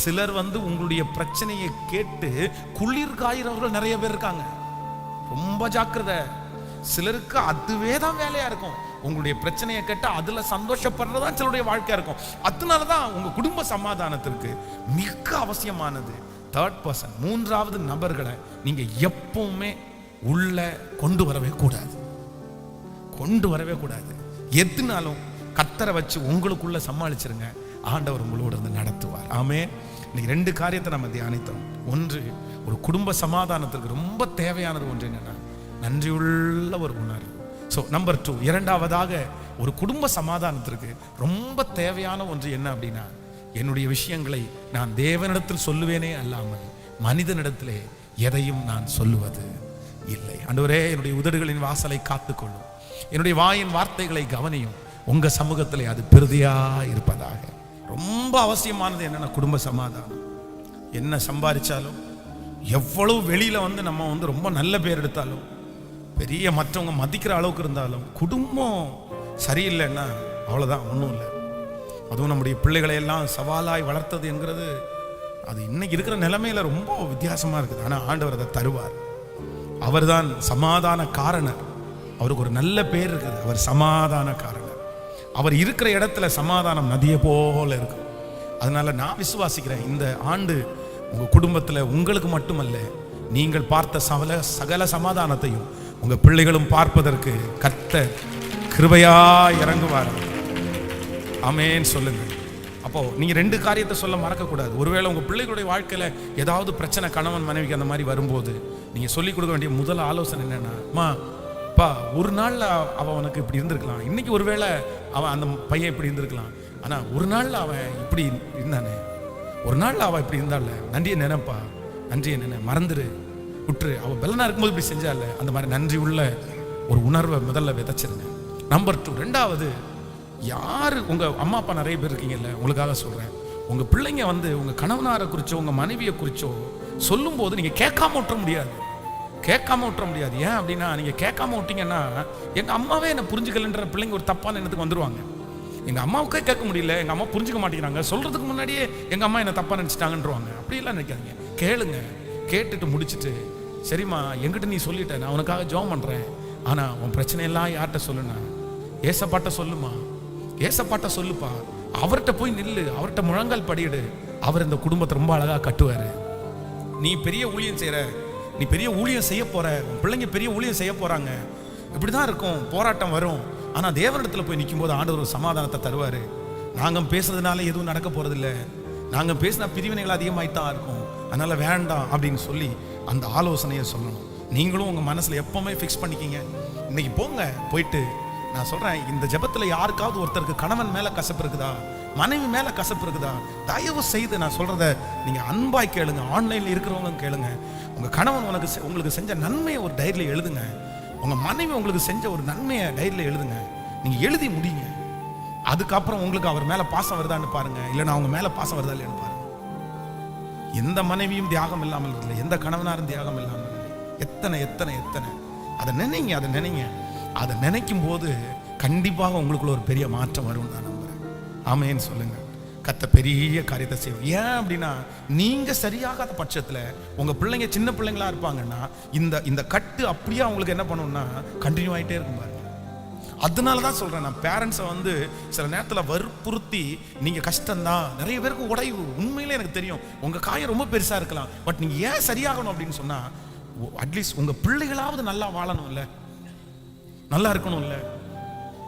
சிலர் வந்து உங்களுடைய பிரச்சனையை கேட்டு குளிர் காயிறவர்கள் நிறைய பேர் இருக்காங்க. ரொம்ப ஜாக்கிரதை. சிலருக்கு அதுவே தான் வேலையா இருக்கும். உங்களுடைய பிரச்சனையை கேட்டு அதுல சந்தோஷப்படுறதா சிலருடைய வாழ்க்கையா இருக்கும். அதனால தான் உங்க குடும்ப சமாதானத்திற்கு மிக அவசியமானது தேர்ட் பர்சன் மூன்றாவது நபர்களை நீங்க எப்பவுமே உள்ள கொண்டு வரவே கூடாது. கொண்டு வரவே கூடாது. எதுனாலும் கத்தரை வச்சு உங்களுக்குள்ள சமாளிச்சிருங்க. ஆண்டவர் உங்களோட இருந்து நடத்துவார். ஆமே இன்னைக்கு ரெண்டு காரியத்தை நம்ம தியானித்தோம். ஒன்று ஒரு குடும்ப சமாதானத்திற்கு ரொம்ப தேவையானது ஒன்று என்னன்னா நன்றியுள்ள ஒரு உணர்வு. ஸோ நம்பர் டூ இரண்டாவதாக ஒரு குடும்ப சமாதானத்திற்கு ரொம்ப தேவையான ஒன்று என்ன அப்படின்னா என்னுடைய விஷயங்களை நான் தேவனிடத்தில் சொல்லுவேனே அல்லாமல் மனிதனிடத்திலே எதையும் நான் சொல்லுவது இல்லை. அன்றுவரே என்னுடைய உதடுகளின் வாசலை காத்துக்கொள்ளும். என்னுடைய வாயின் வார்த்தைகளை கவனியும். உங்க சமூகத்திலே அது பெருதியா இருப்பதாக. ரொம்ப அவசியமானது என்னென்னா குடும்ப சமாதானம். என்ன சம்பாதிச்சாலும் எவ்வளவு வெளியில் வந்து நம்ம வந்து ரொம்ப நல்ல பேர் எடுத்தாலும் பெரிய மற்றவங்க மதிக்கிற அளவுக்கு இருந்தாலும் குடும்பம் சரியில்லைன்னா அவ்வளோதான் ஒன்றும் இல்லை. அதுவும் நம்முடைய பிள்ளைகளை எல்லாம் சவாலாய் வளர்த்தது என்கிறது அது இன்னைக்கு இருக்கிற நிலைமையில ரொம்ப வித்தியாசமாக இருக்குது. ஆனால் ஆண்டவர் அதை தருவார். அவர்தான் சமாதான காரணர். அவருக்கு ஒரு நல்ல பேர் இருக்குது. அவர் சமாதான காரணர். அவர் இருக்கிற இடத்துல சமாதானம் நதியை போல இருக்கும் அதனால நான் விசுவாசிக்கிறேன் இந்த ஆண்டு உங்கள் குடும்பத்தில் உங்களுக்கு மட்டுமல்ல நீங்கள் பார்த்த சகல சகல சமாதானத்தையும் உங்கள் பிள்ளைகளும் பார்ப்பதற்கு கத்த கிருபையா இறங்குவார். அமேன் சொல்லுங்க. அப்போ நீங்கள் ரெண்டு காரியத்தை சொல்ல மறக்கக்கூடாது. ஒருவேளை உங்கள் பிள்ளைகளுடைய வாழ்க்கையில் ஏதாவது பிரச்சனை கணவன் மனைவிக்கு அந்த மாதிரி வரும்போது நீங்கள் சொல்லிக் கொடுக்க வேண்டிய முதல் ஆலோசனை என்னன்னா அப்பா பா ஒரு நாளில் அவன் உனக்கு இப்படி இருந்திருக்கலாம். இன்னைக்கு ஒருவேளை அவன் அந்த பையன் இப்படி இருந்திருக்கலாம். ஆனா ஒரு நாள்ல அவன் இப்படி இருந்தானே? ஒரு நாளில் அவன் இப்படி இருந்தாள்? நன்றியை நினைப்பா. நன்றியை நினை மறந்துரு. விட்டுரு அவள் பெலனா இருக்கும்போது இப்படி செஞ்சால அந்த மாதிரி நன்றி உள்ள ஒரு உணர்வை முதல்ல விதைச்சிருங்க. நம்பர் டூ ரெண்டாவது யார் உங்க அம்மா அப்பா நிறைய பேர் இருக்கீங்கல்ல உங்களுக்காக சொல்றேன். உங்க பிள்ளைங்க வந்து உங்க கணவனாரை குறிச்சோ உங்கள் மனைவியை குறிச்சோ சொல்லும்போது நீங்கள் கேட்காம விட்டுற முடியாது. கேட்காம விட்டுற முடியாது. ஏன் அப்படின்னா நீங்கள் கேட்காம விட்டீங்கன்னா எங்கள் அம்மாவே என்னை புரிஞ்சுக்கலன்ற பிள்ளைங்க ஒரு தப்பான எண்ணத்துக்கு வந்துருவாங்க. எங்கள் அம்மாவுக்கே கேட்க முடியல எங்கள் அம்மா புரிஞ்சுக்க மாட்டேங்கிறாங்க. சொல்கிறதுக்கு முன்னாடியே எங்கள் அம்மா என்ன தப்பாக நினைச்சிட்டாங்கன்றவாங்க. அப்படியெல்லாம் நினைக்காதீங்க. கேளுங்க. கேட்டுட்டு முடிச்சிட்டு சரிம்மா எங்கிட்ட நீ சொல்லிட்ட நான் உனக்காக ஜோம் பண்ணுறேன் ஆனால் உன் பிரச்சனையெல்லாம் யார்கிட்ட சொல்லுண்ணா ஏசப்பாட்ட சொல்லுமா? ஏசப்பாட்ட சொல்லுப்பா. அவர்கிட்ட போய் நில்லு. அவர்கிட்ட முழங்கால் படியிடு. அவர் இந்த குடும்பத்தை ரொம்ப அழகாக கட்டுவார். நீ பெரிய ஊழியம் செய்கிற நீ பெரிய ஊழியம் செய்ய போற உன் பிள்ளைங்க பெரிய ஊழியம் செய்ய போறாங்க. இப்படிதான் இருக்கும் போராட்டம் வரும். ஆனா தேவனிடத்துல போய் நிற்கும் போது ஆண்டவர் ஒரு சமாதானத்தை தருவாரு. நாங்க பேசுறதுனால எதுவும் நடக்க போறதில்ல. நாங்க பேசினா பிரிவினைகள் அதிகமாகித்தான் இருக்கும். அதனால வேண்டாம் அப்படின்னு சொல்லி அந்த ஆலோசனையை சொல்லணும். நீங்களும் உங்க மனசுல எப்பவுமே ஃபிக்ஸ் பண்ணிக்கிங்க. இன்னைக்கு போங்க போயிட்டு நான் சொல்றேன் இந்த ஜெபத்துல யாருக்காவது ஒருத்தருக்கு கணவன் மேல கசப்பு இருக்குதா? மனைவி மேல கசப்பு இருக்குதா? தயவு செய்து நான் சொல்றத நீங்க அன்பாய் கேளுங்க. ஆன்லைன்ல இருக்கிறவங்களும் கேளுங்க. உங்க கணவன் உனக்கு உங்களுக்கு செஞ்ச நன்மையை ஒரு டைரியில எழுதுங்க. உங்க மனைவி உங்களுக்கு செஞ்ச ஒரு நன்மையை டைரியில எழுதுங்க. நீங்க எழுதி முடியுங்க அதுக்கப்புறம் உங்களுக்கு அவர் மேல பாசம் வருதான்னு பாருங்க. இல்லைன்னா அவங்க மேல பாசம் வருதா இல்லையான்னு பாருங்க. எந்த மனைவியும் தியாகம் இல்லாமல் இல்லை எந்த கணவனாரும் தியாகம் இல்லாமல் இல்லை எத்தனை எத்தனை எத்தனை. அதை நினைங்க அதை நினைங்க. அதை நினைக்கும் போது கண்டிப்பாக உங்களுக்குள்ள ஒரு பெரிய மாற்றம் வரும் நான் ஆமேன்னு சொல்லுங்க. கத்த பெரிய காரியத்தை செய்வோம் ஏன் அப்படின்னா நீங்க சரியாகாத பட்சத்துல உங்க பிள்ளைங்க சின்ன பிள்ளைங்களா இருப்பாங்கன்னா இந்த இந்த கட்டு அப்படியே அவங்களுக்கு என்ன பண்ணணும்னா கண்டினியூ ஆகிட்டே இருக்கும் பாருங்க. அதனால தான் சொல்றேன் நான் பேரண்ட்ஸை வந்து சில நேரத்தில் வற்புறுத்தி நீங்க கஷ்டம்தான். நிறைய பேருக்கு உடைவு உண்மையிலே எனக்கு தெரியும். உங்க காயம் ரொம்ப பெருசா இருக்கலாம். பட் நீங்க ஏன் சரியாகணும் அப்படின்னு சொன்னா அட்லீஸ்ட் உங்க பிள்ளைகளாவது நல்லா வாழணும் இல்லை நல்லா இருக்கணும் இல்லை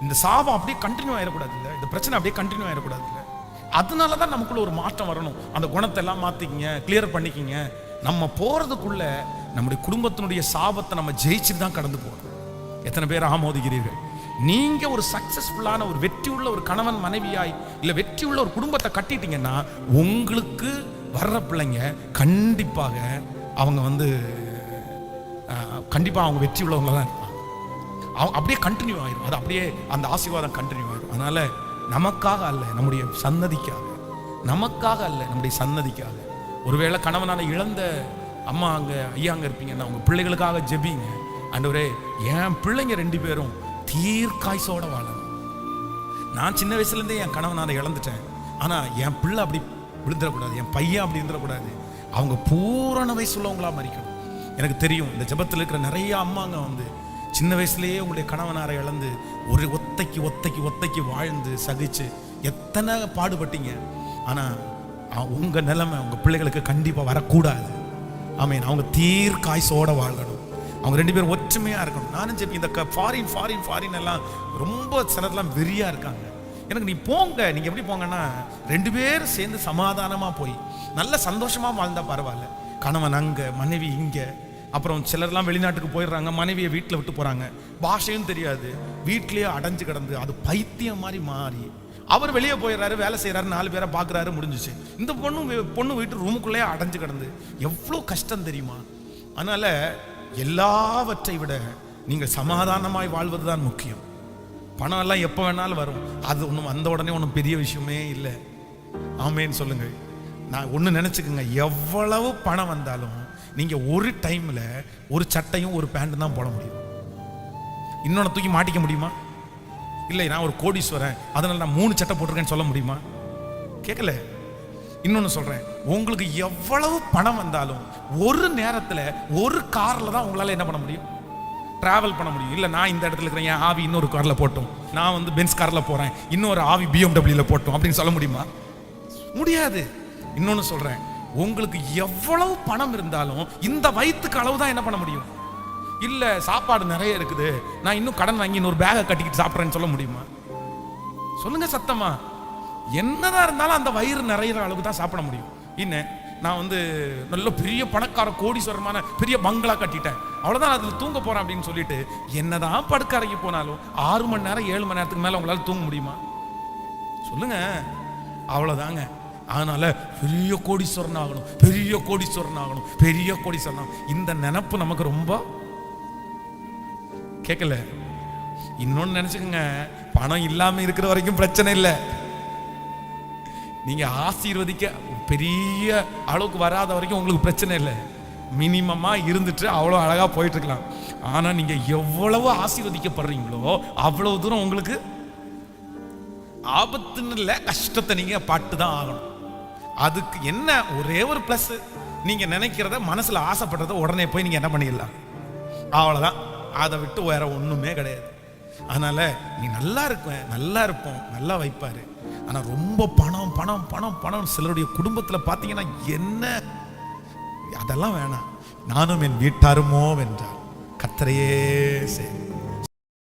இந்த சாபம் அப்படியே கண்டினியூ ஆயிடக்கூடாது இல்லை இந்த பிரச்சனை அப்படியே கண்டினியூ ஆயிடக்கூடாது இல்லை அதனால தான் நமக்குள்ள ஒரு மாற்றம் வரணும். அந்த குணத்தை எல்லாம் மாற்றிக்கிங்க கிளியர் பண்ணிக்கிங்க. நம்ம போகிறதுக்குள்ள நம்முடைய குடும்பத்தினுடைய சாபத்தை நம்ம ஜெயிச்சுட்டு தான் கடந்து போகணும் எத்தனை பேர் ஆமோதிக்கிறீர்கள்? நீங்கள் ஒரு சக்சஸ்ஃபுல்லான ஒரு வெற்றி உள்ள ஒரு கணவன் மனைவியாய் இல்லை வெற்றி உள்ள ஒரு குடும்பத்தை கட்டிட்டீங்கன்னா உங்களுக்கு வர்ற பிள்ளைங்க கண்டிப்பாக அவங்க வந்து கண்டிப்பாக அவங்க வெற்றி உள்ளவங்க தான் அப்படியே கண்டினியூ ஆயிரும். அது அப்படியே அந்த ஆசீர்வாதம் கண்டினியூ ஆயிரும். அதனால நமக்காக அல்ல நம்முடைய சன்னதிக்காக நமக்காக அல்ல நம்முடைய சன்னதிக்காக ஒருவேளை கணவனால இழந்த அம்மா அங்க ஐயா அங்க இருப்பீங்கன்னா உங்கள் பிள்ளைகளுக்காக ஜெபிங்க. அண்டவரே என் பிள்ளைங்க ரெண்டு பேரும் தீர்க்காய்சோட வாழணும். நான் சின்ன வயசுல இருந்தே என் கணவனால இழந்துட்டேன். ஆனா என் பிள்ளை அப்படி விழுந்துடக்கூடாது என் பையன் அப்படி இருந்துடக்கூடாது. அவங்க பூரண வயசுள்ளவங்களாக மறிக்கணும். எனக்கு தெரியும் இந்த ஜெபத்தில் இருக்கிற நிறைய அம்மாங்க வந்து சின்ன வயசுலேயே உங்களுடைய கணவனாரை இழந்து ஒரு ஒத்தைக்கு ஒத்தைக்கு ஒத்தைக்கு வாழ்ந்து சகிச்சு எத்தனை பாடுபட்டீங்க? ஆனால் உங்கள் நிலைமை உங்கள் பிள்ளைகளுக்கு கண்டிப்பாக வரக்கூடாது. ஆமீன். அவங்க தீர்க்காய்சோட வாழணும். அவங்க ரெண்டு பேரும் ஒற்றுமையாக இருக்கணும். நானும் சரி இந்த ஃபாரின் ஃபாரின் ஃபாரின் எல்லாம் ரொம்ப சிலதெல்லாம் வெறியாக இருக்காங்க. எனக்கு நீ போங்க. நீங்கள் எப்படி போங்கன்னா ரெண்டு பேரும் சேர்ந்து சமாதானமாக போய் நல்ல சந்தோஷமாக வாழ்ந்தால் பரவாயில்ல. கணவன் அங்கே மனைவி இங்கே அப்புறம் சிலர்லாம் வெளிநாட்டுக்கு போயிடுறாங்க மனைவியை வீட்டில் விட்டு போகிறாங்க பாஷையும் தெரியாது. வீட்லேயே அடைஞ்சு கிடந்து அது பைத்தியம் மாதிரி மாறி. அவர் வெளியே போயிடுறாரு வேலை செய்கிறாரு நாலு பேரை பார்க்குறாரு முடிஞ்சுச்சு. இந்த பொண்ணு பொண்ணு வீட்டு ரூமுக்குள்ளேயே அடைஞ்சு கிடந்து. எவ்வளோ கஷ்டம் தெரியுமா? அதனால் எல்லாவற்றை விட நீங்கள் சமாதானமாய் வாழ்வது தான் முக்கியம். பணம் எல்லாம் எப்போ வேணாலும் வரும். அது ஒன்றும் வந்த உடனே ஒன்றும் பெரிய விஷயமே இல்லை. ஆமேன்னு சொல்லுங்கள். நான் ஒன்று நினச்சிக்கோங்க. எவ்வளவு பணம் வந்தாலும் நீங்கள் ஒரு டைமில் ஒரு சட்டையும் ஒரு பேண்ட்டும் தான் போட முடியும். இன்னொன்று தூக்கி மாட்டிக்க முடியுமா? இல்லை நான் ஒரு கோடீஸ்வரன் அதனால நான் மூணு சட்டை போட்டிருக்கேன்னு சொல்ல முடியுமா? கேட்கல. இன்னொன்று சொல்கிறேன் உங்களுக்கு எவ்வளவு பணம் வந்தாலும் ஒரு நேரத்தில் ஒரு காரில் தான் உங்களால் என்ன பண்ண முடியும்? டிராவல் பண்ண முடியும். இல்லை நான் இந்த இடத்துல இருக்கிறேன் என் ஆவி இன்னொரு காரில் போட்டோம். நான் வந்து பென்ஸ் காரில் போகிறேன் இன்னொரு ஆவி பிஎம்டபிள்யூல போட்டோம் அப்படின்னு சொல்ல முடியுமா? முடியாது. இன்னொன்று சொல்கிறேன் உங்களுக்கு எவ்வளவு பணம் இருந்தாலும் இந்த வயிற்றுக்கு அளவு தான் என்ன பண்ண முடியும்? இல்லை சாப்பாடு நிறைய இருக்குது. நான் இன்னும் கடன் வாங்கி இன்னொரு பேகை கட்டிக்கிட்டு சாப்பிட்றேன்னு சொல்ல முடியுமா? சொல்லுங்க சத்தமா. என்னதான் இருந்தாலும் அந்த வயிறு நிறையிற அளவுக்கு தான் சாப்பிட முடியும். என்ன நான் வந்து நல்ல பெரிய பணக்கார கோடீஸ்வரமான பெரிய பங்களா கட்டிட்டேன். அவ்வளவுதான் அதில் தூங்க போறேன் அப்படின்னு சொல்லிட்டு என்னதான் படுக்கறைக்கு போனாலும் ஆறு மணி நேரம் ஏழு மணி நேரத்துக்கு மேல உங்களால தூங்க முடியுமா? சொல்லுங்க. அவ்வளவுதாங்க. அதனால பெரிய கோடீஸ்வரன் ஆகணும் பெரிய கோடீஸ்வரன் ஆகணும் பெரிய கோடீஸ்வரன் ஆகணும். இந்த நினப்பு நமக்கு ரொம்ப கேட்கல. இன்னொன்னு நினச்சிக்கோங்க பணம் இல்லாம இருக்கிற வரைக்கும் பிரச்சனை இல்லை. நீங்க ஆசீர்வதிக்க பெரிய அளவுக்கு வராத வரைக்கும் உங்களுக்கு பிரச்சனை இல்லை. மினிமமா இருந்துட்டு அவ்வளோ அழகா போயிட்டு இருக்கலாம். ஆனா நீங்க எவ்வளவு ஆசீர்வதிக்கப்படுறீங்களோ அவ்வளவு தூரம் உங்களுக்கு ஆபத்துன்னு இல்லை கஷ்டத்தை நீங்க பாட்டு தான் ஆகணும். அதுக்கு என்ன ஒரே ஒரு ப்ளஸ் நீங்கள் நினைக்கிறத மனசில் ஆசைப்படுறத உடனே போய் நீங்கள் என்ன பண்ணிடலாம்? அவ்வளோதான் அதை விட்டு வேற ஒன்றுமே கிடையாது. அதனால் நீ நல்லா இருப்பேன் நல்லா இருப்போம் நல்லா வைப்பார். ஆனால் ரொம்ப பணம் பணம் பணம் பணம் சிலருடைய குடும்பத்தில் பார்த்தீங்கன்னா என்ன? அதெல்லாம் வேணாம். நானும் என் வீட்டாருமோ வென்றார் கத்தரையே சரி